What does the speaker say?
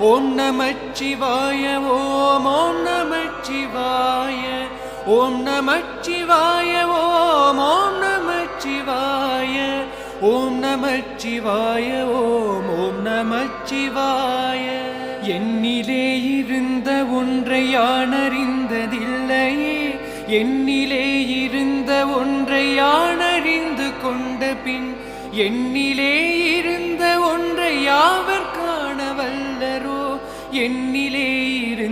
ஓம் நமச்சிவாய ஓம் ஓம் நமச்சிவாய ஓம் நமச்சிவாய ஓம் ஓம் நமச்சிவாய ஓம் நமச்சிவாய ஓம் ஓம் நமச்சிவாய. என்னிலே இருந்த ஒன்றை யானறிந்ததில்லையே என்னிலே இருந்த ஒன்றை யானறிந்து கொண்ட பின் என்னிலே இருந்த ஒன்றை யார் என்னிலே இரு.